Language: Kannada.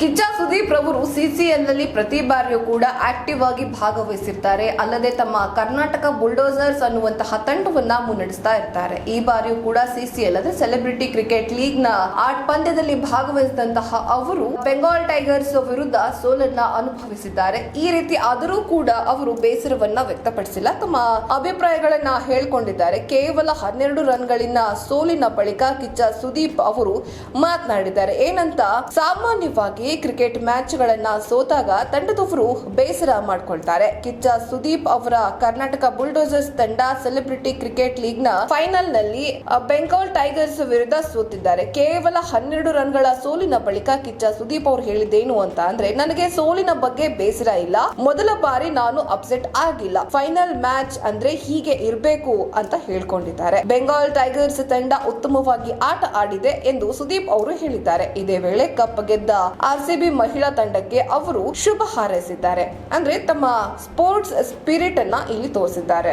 ಕಿಚ್ಚ ಸುದೀಪ್ ರವರು ಸಿಸಿಎಲ್ನಲ್ಲಿ ಪ್ರತಿ ಬಾರಿಯೂ ಕೂಡ ಆಕ್ಟಿವ್ ಆಗಿ ಭಾಗವಹಿಸಿರ್ತಾರೆ. ಅಲ್ಲದೆ ತಮ್ಮ ಕರ್ನಾಟಕ ಬುಲ್ಡೋಸರ್ಸ್ ಅನ್ನುವಂತಹ ತಂಡವನ್ನ ಮುನ್ನಡೆಸ್ತಾ ಇರ್ತಾರೆ. ಈ ಬಾರಿಯೂ ಕೂಡ ಸಿಸಿಎಲ್ ಅಂದ್ರೆ ಸೆಲೆಬ್ರಿಟಿ ಕ್ರಿಕೆಟ್ ಲೀಗ್ನ ಆಟ್ ಪಂದ್ಯದಲ್ಲಿ ಭಾಗವಹಿಸಿದಂತಹ ಅವರು ಬೆಂಗಾಲ್ ಟೈಗರ್ಸ್ ವಿರುದ್ಧ ಸೋಲನ್ನ ಅನುಭವಿಸಿದ್ದಾರೆ. ಈ ರೀತಿ ಆದರೂ ಕೂಡ ಅವರು ಬೇಸರವನ್ನ ವ್ಯಕ್ತಪಡಿಸಿಲ್ಲ. ತಮ್ಮ ಅಭಿಪ್ರಾಯಗಳನ್ನ ಹೇಳ್ಕೊಂಡಿದ್ದಾರೆ. ಕೇವಲ ಹನ್ನೆರಡು ರನ್ಗಳಿನ ಸೋಲಿನ ಬಳಿಕ ಕಿಚ್ಚ ಸುದೀಪ್ ಅವರು ಮಾತನಾಡಿದ್ದಾರೆ. ಏನಂತ ಸಾಮಾನ್ಯವಾಗಿ ಕ್ರಿಕೆಟ್ ಮ್ಯಾಚ್ ಗಳನ್ನ ಸೋತಾಗ ತಂಡದವರು ಬೇಸರ ಮಾಡ್ಕೊಳ್ತಾರೆ. ಕಿಚ್ಚ ಸುದೀಪ್ ಅವರ ಕರ್ನಾಟಕ ಬುಲ್ಡೋಸರ್ಸ್ ತಂಡ ಸೆಲೆಬ್ರಿಟಿ ಕ್ರಿಕೆಟ್ ಲೀಗ್ನ ಫೈನಲ್ನಲ್ಲಿ ಬೆಂಗಾಲ್ ಟೈಗರ್ಸ್ ವಿರುದ್ಧ ಸೋತಿದ್ದಾರೆ. ಕೇವಲ ಹನ್ನೆರಡು ರನ್ಗಳ ಸೋಲಿನ ಬಳಿಕ ಕಿಚ್ಚ ಸುದೀಪ್ ಅವರು ಹೇಳಿದ್ದೇನು ಅಂತ ಅಂದ್ರೆ, ನನಗೆ ಸೋಲಿನ ಬಗ್ಗೆ ಬೇಸರ ಇಲ್ಲ. ಮೊದಲ ಬಾರಿ ನಾನು ಅಪ್ಸೆಟ್ ಆಗಿಲ್ಲ. ಫೈನಲ್ ಮ್ಯಾಚ್ ಅಂದ್ರೆ ಹೀಗೆ ಇರಬೇಕು ಅಂತ ಹೇಳ್ಕೊಂಡಿದ್ದಾರೆ. ಬೆಂಗಾಲ್ ಟೈಗರ್ಸ್ ತಂಡ ಉತ್ತಮವಾಗಿ ಆಟ ಆಡಿದೆ ಎಂದು ಸುದೀಪ್ ಅವರು ಹೇಳಿದ್ದಾರೆ. ಇದೇ ವೇಳೆ ಕಪ್ ಗೆದ್ದ ಆರ್ಸಿಬಿ ಮಹಿಳಾ ತಂಡಕ್ಕೆ ಅವರು ಶುಭ ಹಾರೈಸಿದ್ದಾರೆ. ಅಂದ್ರೆ ತಮ್ಮ ಸ್ಪೋರ್ಟ್ಸ್ ಸ್ಪಿರಿಟ್ ಅನ್ನ ಇಲ್ಲಿ ತೋರಿಸಿದ್ದಾರೆ.